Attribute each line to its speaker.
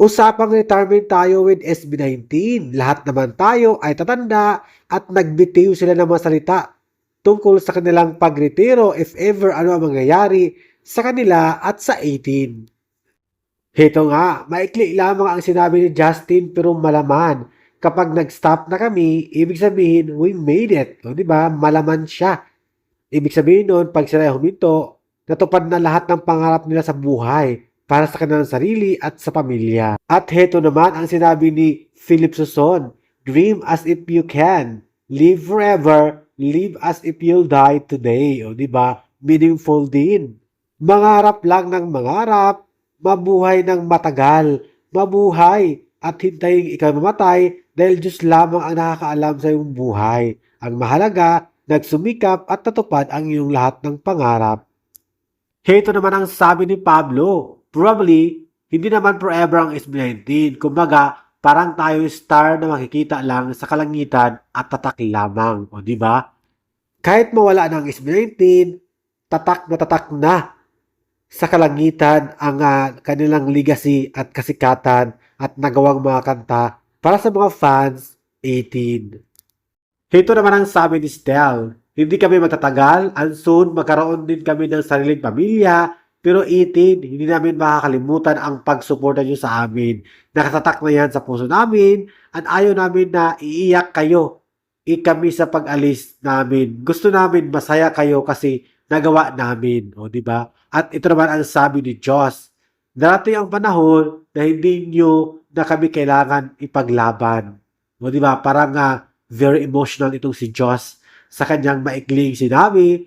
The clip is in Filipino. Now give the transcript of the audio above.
Speaker 1: Usapang retirement tayo with SB19. Lahat naman tayo ay tatanda at nagbitiw sila ng mga salita tungkol sa kanilang pagretiro if ever ano ang mangyayari sa kanila at sa 18. Heto nga, maikli lamang ang sinabi ni Justin pero malaman. Kapag nag-stop na kami, ibig sabihin, we made it. O, di ba? Malaman siya. Ibig sabihin nun, pag sila huminto, natupad na lahat ng pangarap nila sa buhay para sa kanilang sarili at sa pamilya. At heto naman ang sinabi ni Philip Suson, Dream as if you can. Live forever. Live as if you'll die today. O, di ba? Meaningful din. Mangarap lang ng mangarap. Mabuhay ng matagal. Mabuhay at hintayin ikaw mamatay dahil Diyos lamang ang nakakaalam sa iyong buhay. Ang mahalaga, nagsumikap at natupad ang iyong lahat ng pangarap. Heto naman ang sabi ni Pablo. Probably, hindi naman forever ang SB19. Kumbaga, parang tayo star na makikita lang sa kalangitan at tatak lamang. O, di ba? Kahit mawala ng SB19, tatak na tatak na sa kalangitan ang ah, kanilang legacy at kasikatan at nagawang mga kanta para sa mga fans 18. Ito naman ang sabi ni Stel, hindi kami magtatagal, and soon magkaroon din kami ng sariling pamilya, pero 18, hindi namin makakalimutan ang pagsuporta nyo sa amin. Nakatatak na yan sa puso namin, at ayaw namin na iiyak kayo i kami sa pag-alis namin. Gusto namin masaya kayo kasi nagawa namin, o di ba? At ito naman ang sabi ni Diyos. Darating ang panahon na hindi nyo na kami kailangan ipaglaban. O di ba? Parang nga very emotional itong si Diyos sa kanyang maikling sinabi